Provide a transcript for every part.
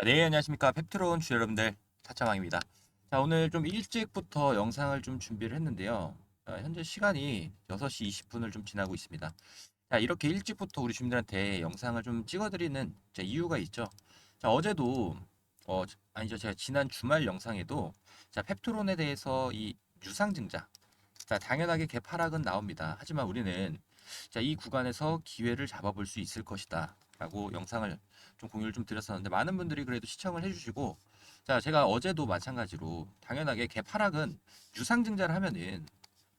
자, 네, 안녕하십니까. 펩트론 주 여러분들, 타차망입니다. 자, 오늘 좀 일찍부터 영상을 좀 준비를 했는데요. 자, 현재 시간이 6시 20분을 좀 지나고 있습니다. 자, 이렇게 일찍부터 우리 주민들한테 영상을 좀 찍어드리는 자, 이유가 있죠. 자, 어제도, 어, 아니죠. 제가 지난 주말 영상에도, 자, 펩트론에 대해서 이 유상증자, 자, 당연하게 개파락은 나옵니다. 하지만 우리는, 자, 이 구간에서 기회를 잡아볼 수 있을 것이다. 라고 영상을 좀 공유를 좀 드렸었는데 많은 분들이 그래도 시청을 해주시고 자 제가 어제도 마찬가지로 당연하게 개파락은 유상증자를 하면은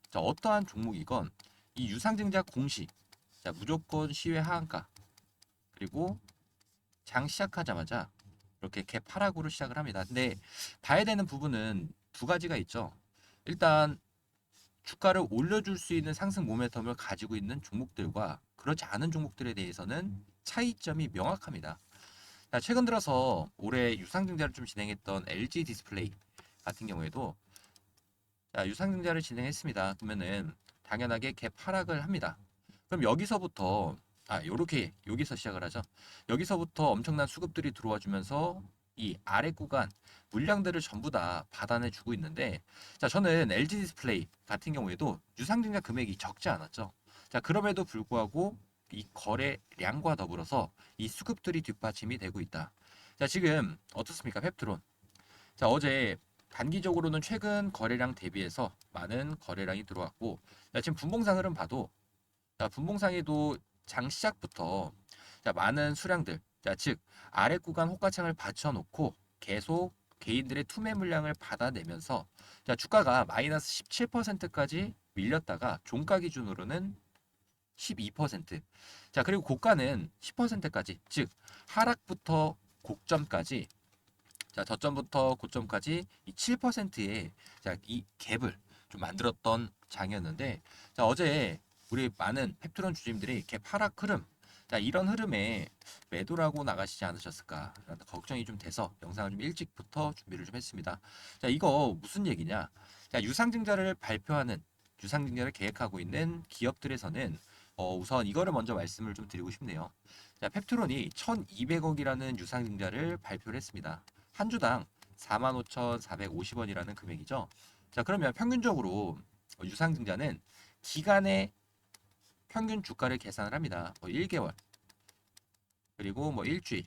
자 어떠한 종목이건 이 유상증자 공시 자 무조건 시외 하한가 그리고 장 시작하자마자 이렇게 개파락으로 시작을 합니다. 근데 봐야 되는 부분은 두 가지가 있죠. 일단 주가를 올려줄 수 있는 상승 모멘텀을 가지고 있는 종목들과 그렇지 않은 종목들에 대해서는 차이점이 명확합니다. 자, 최근 들어서 올해 유상증자를 좀 진행했던 LG 디스플레이 같은 경우에도 자, 유상증자를 진행했습니다. 그러면은 당연하게 갭 하락을 합니다. 그럼 여기서부터 아, 요렇게 여기서 시작을 하죠. 여기서부터 엄청난 수급들이 들어와 주면서 이 아래 구간 물량들을 전부 다 받아내 주고 있는데 자, 저는 LG 디스플레이 같은 경우에도 유상증자 금액이 적지 않았죠. 자, 그럼에도 불구하고 이 거래량과 더불어서 이 수급들이 뒷받침이 되고 있다. 자, 지금 어떻습니까? 펩트론. 자, 어제 단기적으로는 최근 거래량 대비해서 많은 거래량이 들어왔고, 자, 지금 분봉상 흐름 봐도, 자, 분봉상에도 장 시작부터 자, 많은 수량들, 자, 즉 아래 구간 호가창을 받쳐놓고 계속 개인들의 투매 물량을 받아내면서 자, 주가가 마이너스 17%까지 밀렸다가 종가 기준으로는 12%. 자, 그리고 고가는 10%까지. 즉, 하락부터 고점까지 자, 저점부터 고점까지 이 7%의 자, 이 갭을 좀 만들었던 장이었는데 자, 어제 우리 많은 펩트론 주주님들이 갭 하락 흐름 자, 이런 흐름에 매도라고 나가시지 않으셨을까? 걱정이 좀 돼서 영상을 좀 일찍부터 준비를 좀 했습니다. 자, 이거 무슨 얘기냐? 자, 유상증자를 발표하는 유상증자를 계획하고 있는 기업들에서는 어, 우선 이거를 먼저 말씀을 좀 드리고 싶네요. 자, 펩트론이 1,200억이라는 유상증자를 발표를 했습니다. 한 주당 45,450원이라는 금액이죠. 자, 그러면 평균적으로 유상증자는 기간의 평균 주가를 계산을 합니다. 뭐 1개월 그리고 뭐 일주일.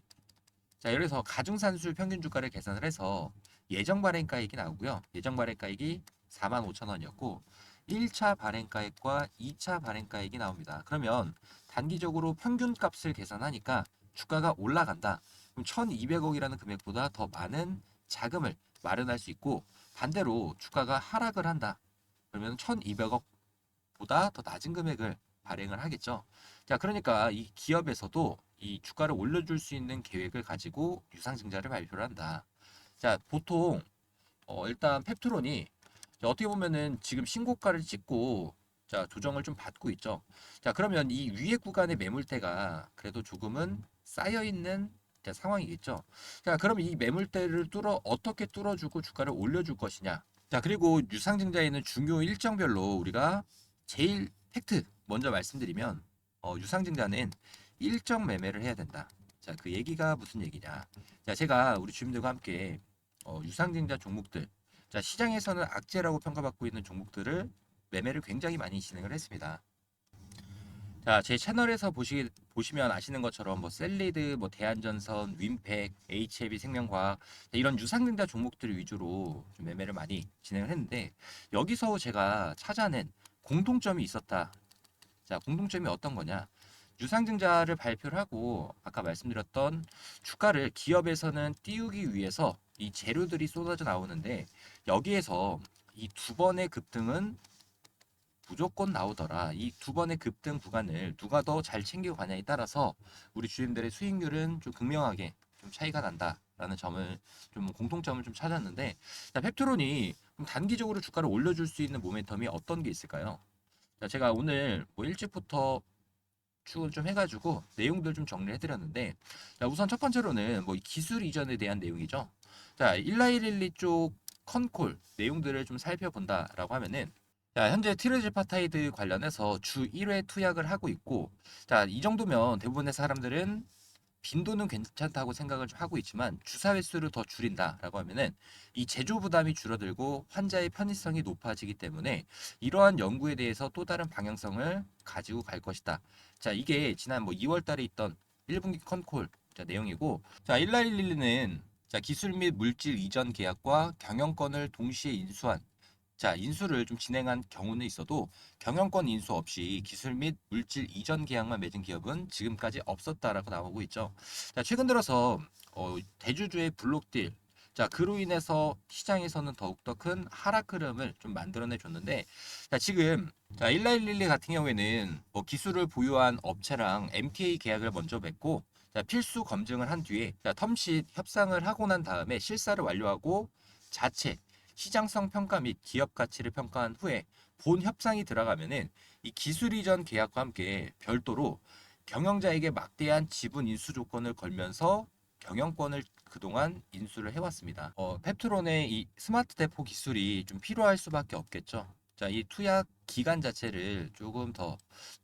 자, 들어서 가중산술 평균 주가를 계산을 해서 예정 발행가액이 나오고요. 예정 발행가액이 45,000원이었고 1차 발행가액과 2차 발행가액이 나옵니다. 그러면 단기적으로 평균 값을 계산하니까 주가가 올라간다. 그럼 1,200억이라는 금액보다 더 많은 자금을 마련할 수 있고 반대로 주가가 하락을 한다. 그러면 1,200억보다 더 낮은 금액을 발행을 하겠죠. 자, 그러니까 이 기업에서도 이 주가를 올려줄 수 있는 계획을 가지고 유상증자를 발표를 한다. 자, 보통 어, 일단 펩트론이 자, 어떻게 보면은 지금 신고가를 찍고 자, 조정을 좀 받고 있죠. 자, 그러면 이 위에 구간의 매물대가 그래도 조금은 쌓여 있는 자, 상황이겠죠. 자, 그럼 이 매물대를 뚫어 어떻게 뚫어주고 주가를 올려줄 것이냐. 자, 그리고 유상증자에는 중요 일정별로 우리가 제일 팩트 먼저 말씀드리면 어, 유상증자는 일정 매매를 해야 된다. 자, 그 얘기가 무슨 얘기냐. 자, 제가 우리 주민들과 함께 어, 유상증자 종목들 자, 시장에서는 악재라고 평가받고 있는 종목들을 매매를 굉장히 많이 진행을 했습니다. 자, 제 채널에서 보시, 보시면 아시는 것처럼 뭐 셀리드, 뭐 대한전선, 윈팩, HLB 생명과학 자, 이런 유상증자 종목들 위주로 좀 매매를 많이 진행을 했는데 여기서 제가 찾아낸 공통점이 있었다. 자, 공통점이 어떤 거냐? 유상증자를 발표를 하고 아까 말씀드렸던 주가를 기업에서는 띄우기 위해서 이 재료들이 쏟아져 나오는데 여기에서 이 두 번의 급등은 무조건 나오더라. 이 두 번의 급등 구간을 누가 더 잘 챙겨가냐에 따라서 우리 주인들의 수익률은 좀 극명하게 좀 차이가 난다라는 점을 좀 공통점을 좀 찾았는데 자, 펩트론이 단기적으로 주가를 올려줄 수 있는 모멘텀이 어떤 게 있을까요? 자, 제가 오늘 뭐 일찍부터 축을 좀 해가지고 내용들 좀 정리해 드렸는데 자, 우선 첫 번째로는 뭐 기술 이전에 대한 내용이죠. 자, 1112 쪽 컨콜 내용들을 좀 살펴본다라고 하면은 자, 현재 티르지파타이드 관련해서 주 1회 투약을 하고 있고 자, 이 정도면 대부분의 사람들은 빈도는 괜찮다고 생각을 좀 하고 있지만 주사 횟수를 더 줄인다라고 하면은 이 제조 부담이 줄어들고 환자의 편의성이 높아지기 때문에 이러한 연구에 대해서 또 다른 방향성을 가지고 갈 것이다. 자, 이게 지난 뭐 2월 달에 있던 1분기 컨콜 자, 내용이고 자, 1111는 자, 기술 및 물질 이전 계약과 경영권을 동시에 인수한 자, 인수를 좀 진행한 경우는 있어도 경영권 인수 없이 기술 및 물질 이전 계약만 맺은 기업은 지금까지 없었다라고 나오고 있죠. 자, 최근 들어서 어, 대주주의 블록딜 자, 그로 인해서 시장에서는 더욱더 큰 하락 흐름을 좀 만들어내 줬는데 자, 지금 자, 1111 같은 경우에는 뭐 기술을 보유한 업체랑 MTA 계약을 먼저 맺고 자, 필수 검증을 한 뒤에 자, 텀쉿 협상을 하고 난 다음에 실사를 완료하고 자체 시장성 평가 및 기업 가치를 평가한 후에 본 협상이 들어가면은 이 기술 이전 계약과 함께 별도로 경영자에게 막대한 지분 인수 조건을 걸면서 경영권을 그동안 인수를 해왔습니다. 어, 펩트론의 이 스마트 대포 기술이 좀 필요할 수밖에 없겠죠. 자, 이 투약 기간 자체를 조금 더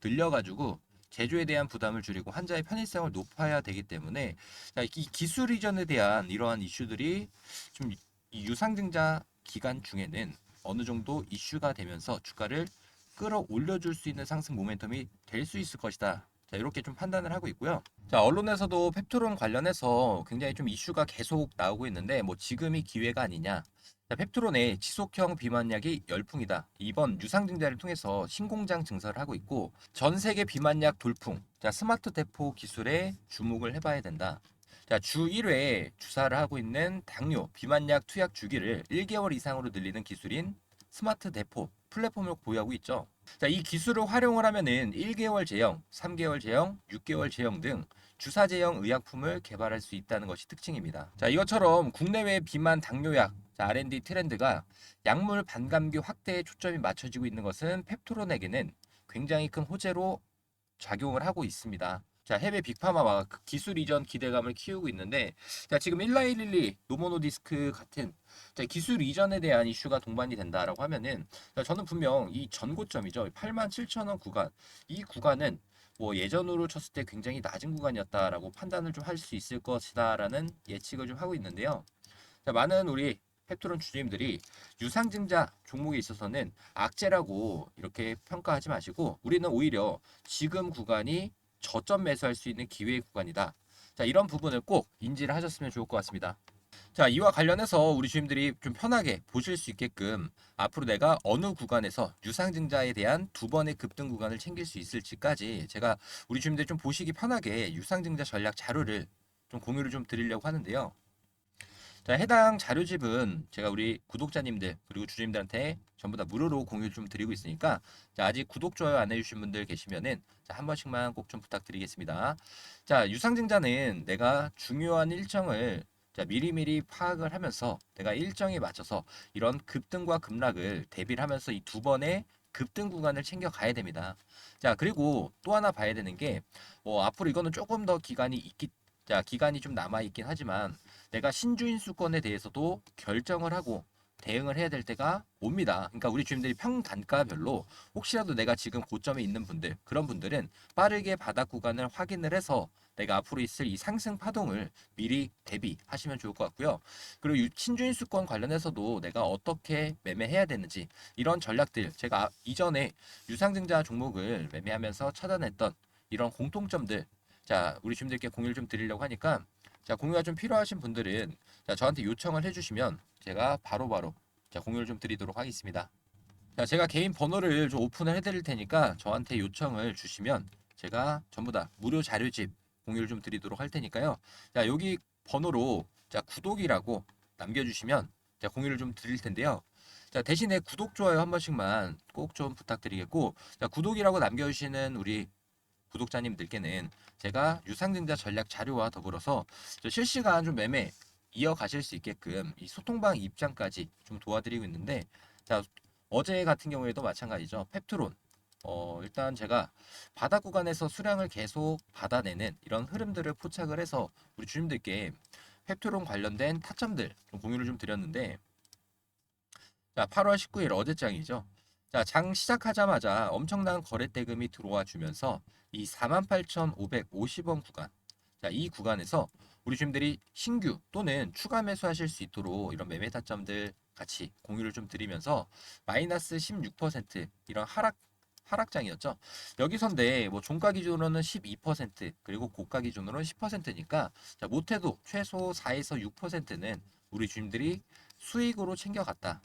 늘려가지고 제조에 대한 부담을 줄이고 환자의 편의성을 높아야 되기 때문에 자, 이 기술 이전에 대한 이러한 이슈들이 좀이 유상증자 기간 중에는 어느 정도 이슈가 되면서 주가를 끌어올려줄 수 있는 상승 모멘텀이 될 수 있을 것이다. 자, 이렇게 좀 판단을 하고 있고요. 자, 언론에서도 펩트론 관련해서 굉장히 좀 이슈가 계속 나오고 있는데 뭐 지금이 기회가 아니냐. 자, 펩트론의 지속형 비만약이 열풍이다. 이번 유상 증자를 통해서 신공장 증설을 하고 있고 전 세계 비만약 돌풍, 자, 스마트 대포 기술에 주목을 해봐야 된다. 자, 주 1회 주사를 하고 있는 당뇨, 비만약 투약 주기를 1개월 이상으로 늘리는 기술인 스마트 대포 플랫폼을 보유하고 있죠. 자, 이 기술을 활용을 하면은 1개월 제형, 3개월 제형, 6개월 제형 등 주사 제형 의약품을 개발할 수 있다는 것이 특징입니다. 자, 이것처럼 국내외 비만 당뇨약 자, R&D 트렌드가 약물 반감기 확대에 초점이 맞춰지고 있는 것은 펩토론에게는 굉장히 큰 호재로 작용을 하고 있습니다. 자, 해외 빅파마와 그 기술 이전 기대감을 키우고 있는데, 자, 지금 1112 노모노 디스크 같은 자, 기술 이전에 대한 이슈가 동반이 된다라고 하면은, 자, 저는 분명 이 전고점이죠. 87,000원 구간. 이 구간은 뭐 예전으로 쳤을 때 굉장히 낮은 구간이었다라고 판단을 좀 할 수 있을 것이다라는 예측을 좀 하고 있는데요. 자, 많은 우리 펩트론 주주님들이 유상증자 종목에 있어서는 악재라고 이렇게 평가하지 마시고 우리는 오히려 지금 구간이 저점 매수할 수 있는 기회의 구간이다. 자, 이런 부분을 꼭 인지를 하셨으면 좋을 것 같습니다. 자, 이와 관련해서 우리 주님들이 좀 편하게 보실 수 있게끔 앞으로 내가 어느 구간에서 유상증자에 대한 두 번의 급등 구간을 챙길 수 있을지까지 제가 우리 주님들 좀 보시기 편하게 유상증자 전략 자료를 좀 공유를 좀 드리려고 하는데요. 자, 해당 자료집은 제가 우리 구독자님들 그리고 주주님들한테 전부 다 무료로 공유 좀 드리고 있으니까 자, 아직 구독 좋아요 안 해주신 분들 계시면은 자, 한 번씩만 꼭 좀 부탁드리겠습니다. 자, 유상증자는 내가 중요한 일정을 자, 미리미리 파악을 하면서 내가 일정에 맞춰서 이런 급등과 급락을 대비를 하면서 이 두 번의 급등 구간을 챙겨 가야 됩니다. 자, 그리고 또 하나 봐야 되는 게, 뭐, 앞으로 이거는 조금 더 기간이 있기, 자, 기간이 좀 남아 있긴 하지만, 내가 신주인 수권에 대해서도 결정을 하고 대응을 해야 될 때가 옵니다. 그러니까 우리 주민들이 평단가별로 혹시라도 내가 지금 고점에 있는 분들, 그런 분들은 빠르게 바닥 구간을 확인을 해서 내가 앞으로 있을 이 상승 파동을 미리 대비하시면 좋을 것 같고요. 그리고 유- 신주인 수권 관련해서도 내가 어떻게 매매해야 되는지 이런 전략들 제가 아- 이전에 유상증자 종목을 매매하면서 찾아냈던 이런 공통점들 자 우리 주민들께 공유를 좀 드리려고 하니까 자 공유가 좀 필요하신 분들은 자 저한테 요청을 해주시면 제가 바로 바로 자 공유를 좀 드리도록 하겠습니다. 자 제가 개인 번호를 좀 오픈을 해드릴 테니까 저한테 요청을 주시면 제가 전부 다 무료 자료집 공유를 좀 드리도록 할 테니까요. 자 여기 번호로 자 구독이라고 남겨주시면 자 공유를 좀 드릴 텐데요. 자 대신에 구독 좋아요 한 번씩만 꼭 좀 부탁드리겠고 자 구독이라고 남겨주시는 우리 구독자님들께는 제가 유상증자 전략 자료와 더불어서 저 실시간 좀 매매 이어가실 수 있게끔 이 소통방 입장까지 좀 도와드리고 있는데 자 어제 같은 경우에도 마찬가지죠. 펩트론. 어 일단 제가 바닥 구간에서 수량을 계속 받아내는 이런 흐름들을 포착을 해서 우리 주님들께 펩트론 관련된 타점들 좀 공유를 좀 드렸는데 자 8월 19일 어제장이죠 자, 장 시작하자마자 엄청난 거래 대금이 들어와 주면서 이 48,550원 구간 자, 이 구간에서 우리 주님들이 신규 또는 추가 매수하실 수 있도록 이런 매매 타점들 같이 공유를 좀 드리면서 마이너스 16% 이런 하락 하락장이었죠. 여기서인데 뭐 종가 기준으로는 12% 그리고 고가 기준으로는 10%니까 자, 못해도 최소 4에서 6%는 우리 주님들이 수익으로 챙겨갔다.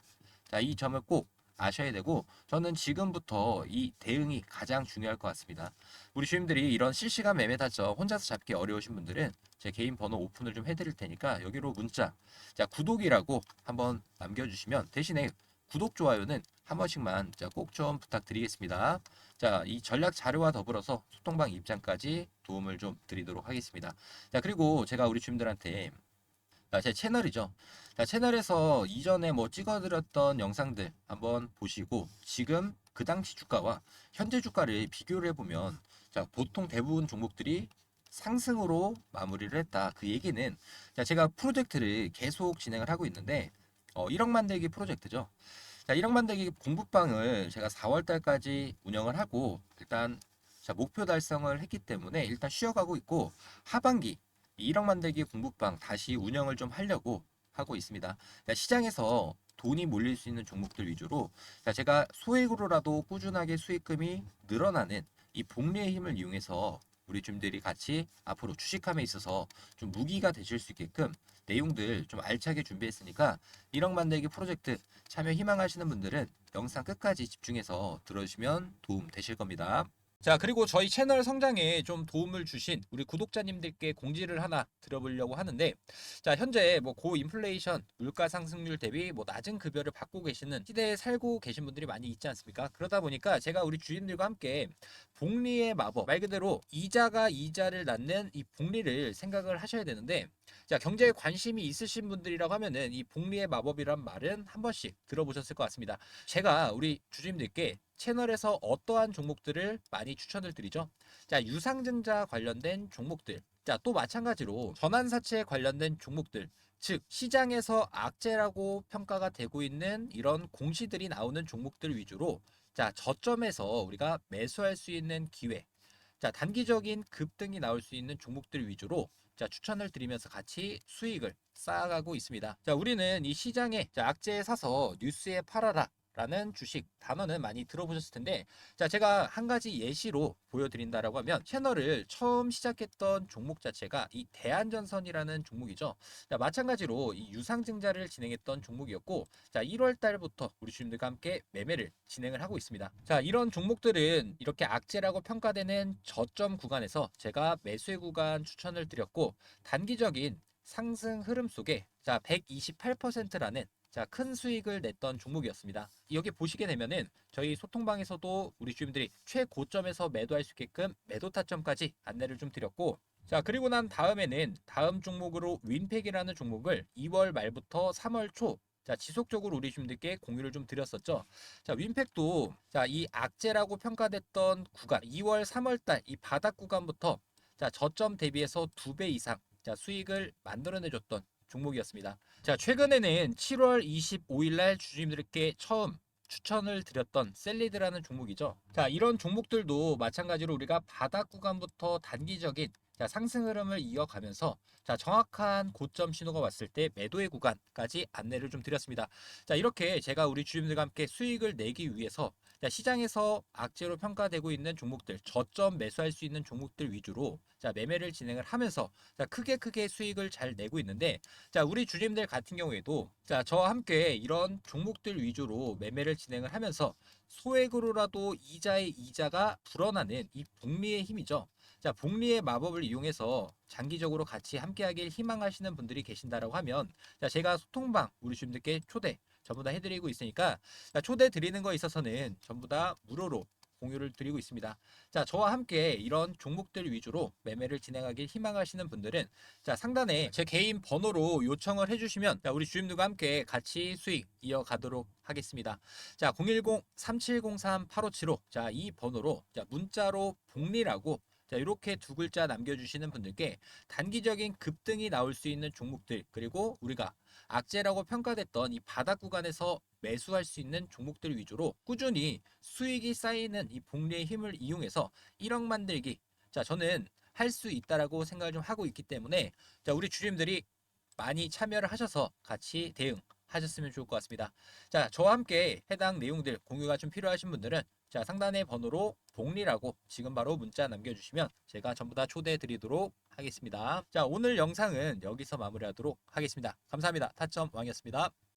자, 이 점을 꼭 아셔야 되고 저는 지금부터 이 대응이 가장 중요할 것 같습니다. 우리 주님들이 이런 실시간 매매 타점 혼자서 잡기 어려우신 분들은 제 개인 번호 오픈을 좀 해드릴 테니까 여기로 문자 자 구독이라고 한번 남겨주시면 대신에 구독 좋아요는 한 번씩만 꼭 좀 부탁드리겠습니다. 자 이 전략 자료와 더불어서 소통방 입장까지 도움을 좀 드리도록 하겠습니다. 자 그리고 제가 우리 주님들한테 아, 제 채널이죠. 자, 채널에서 이전에 뭐 찍어드렸던 영상들 한번 보시고 지금 그 당시 주가와 현재 주가를 비교를 해보면 자, 보통 대부분 종목들이 상승으로 마무리를 했다. 그 얘기는 자, 제가 프로젝트를 계속 진행을 하고 있는데 어, 1억 만들기 프로젝트죠. 자, 1억 만들기 공부방을 제가 4월 달까지 운영을 하고 일단 자, 목표 달성을 했기 때문에 일단 쉬어가고 있고 하반기 1억 만들기 공부방 다시 운영을 좀 하려고 하고 있습니다. 자, 시장에서 돈이 몰릴 수 있는 종목들 위주로 자, 제가 소액으로라도 꾸준하게 수익금이 늘어나는 이 복리의 힘을 이용해서 우리 주님들이 같이 앞으로 주식함에 있어서 좀 무기가 되실 수 있게끔 내용들 좀 알차게 준비했으니까 1억 만들기 프로젝트 참여 희망하시는 분들은 영상 끝까지 집중해서 들어주시면 도움 되실 겁니다. 자, 그리고 저희 채널 성장에 좀 도움을 주신 우리 구독자님들께 공지를 하나 드려보려고 하는데, 자, 현재 뭐 고인플레이션, 물가 상승률 대비 뭐 낮은 급여를 받고 계시는 시대에 살고 계신 분들이 많이 있지 않습니까? 그러다 보니까 제가 우리 주인들과 함께 복리의 마법, 말 그대로 이자가 이자를 낳는 이 복리를 생각을 하셔야 되는데, 자, 경제에 관심이 있으신 분들이라고 하면은 이 복리의 마법이란 말은 한 번씩 들어보셨을 것 같습니다. 제가 우리 주주님들께 채널에서 어떠한 종목들을 많이 추천을 드리죠. 자, 유상증자 관련된 종목들. 자, 또 마찬가지로 전환사채에 관련된 종목들. 즉, 시장에서 악재라고 평가가 되고 있는 이런 공시들이 나오는 종목들 위주로 자, 저점에서 우리가 매수할 수 있는 기회. 자, 단기적인 급등이 나올 수 있는 종목들 위주로 자, 추천을 드리면서 같이 수익을 쌓아가고 있습니다. 자, 우리는 이 시장에 자, 악재에 사서 뉴스에 팔아라. 라는 주식 단어는 많이 들어보셨을 텐데 자 제가 한 가지 예시로 보여드린다라고 하면 채널을 처음 시작했던 종목 자체가 이 대한전선이라는 종목이죠. 자 마찬가지로 이 유상증자를 진행했던 종목이었고 자 1월 달부터 우리 주님들과 함께 매매를 진행을 하고 있습니다. 자 이런 종목들은 이렇게 악재라고 평가되는 저점 구간에서 제가 매수의 구간 추천을 드렸고 단기적인 상승 흐름 속에 자 128%라는 자, 큰 수익을 냈던 종목이었습니다. 여기 보시게 되면은 저희 소통방에서도 우리 주님들이 최고점에서 매도할 수 있게끔 매도 타점까지 안내를 좀 드렸고 자, 그리고 난 다음에는 다음 종목으로 윈팩이라는 종목을 2월 말부터 3월 초 자, 지속적으로 우리 주님들께 공유를 좀 드렸었죠. 자, 윈팩도 자, 이 악재라고 평가됐던 구간 2월 3월 달 이 바닥 구간부터 자, 저점 대비해서 두배 이상 자, 수익을 만들어내 줬던 종목이었습니다. 자, 최근에는 7월 25일 날 주주님들께 처음 추천을 드렸던 셀리드라는 종목이죠. 자, 이런 종목들도 마찬가지로 우리가 바닥 구간부터 단기적인 자, 상승 흐름을 이어가면서 자, 정확한 고점 신호가 왔을 때 매도의 구간까지 안내를 좀 드렸습니다. 자, 이렇게 제가 우리 주주님들과 함께 수익을 내기 위해서 자, 시장에서 악재로 평가되고 있는 종목들, 저점 매수할 수 있는 종목들 위주로 자, 매매를 진행을 하면서 자, 크게 크게 수익을 잘 내고 있는데 자, 우리 주주님들 같은 경우에도 자, 저와 함께 이런 종목들 위주로 매매를 진행을 하면서 소액으로라도 이자의 이자가 불어나는 이 복리의 힘이죠. 자, 복리의 마법을 이용해서 장기적으로 같이 함께하길 희망하시는 분들이 계신다라고 하면 자, 제가 소통방 우리 주님들께 초대 전부 다 해드리고 있으니까 자, 초대 드리는 거에 있어서는 전부 다 무료로 공유를 드리고 있습니다. 자, 저와 함께 이런 종목들 위주로 매매를 진행하길 희망하시는 분들은 자, 상단에 제 개인 번호로 요청을 해주시면 자, 우리 주임들과 함께 같이 수익 이어가도록 하겠습니다. 자, 010-3703-8575 자, 이 번호로 자, 문자로 복리라고 자, 이렇게 두 글자 남겨주시는 분들께 단기적인 급등이 나올 수 있는 종목들, 그리고 우리가 악재라고 평가됐던 이 바닥 구간에서 매수할 수 있는 종목들 위주로 꾸준히 수익이 쌓이는 이 복리의 힘을 이용해서 1억 만들기. 자, 저는 할 수 있다라고 생각을 좀 하고 있기 때문에 자 우리 주주님들이 많이 참여를 하셔서 같이 대응 하셨으면 좋을 것 같습니다. 자 저와 함께 해당 내용들 공유가 좀 필요하신 분들은 자 상단의 번호로 동리라고 지금 바로 문자 남겨주시면 제가 전부 다 초대해 드리도록 하겠습니다. 자 오늘 영상은 여기서 마무리하도록 하겠습니다. 감사합니다. 타점 왕이었습니다.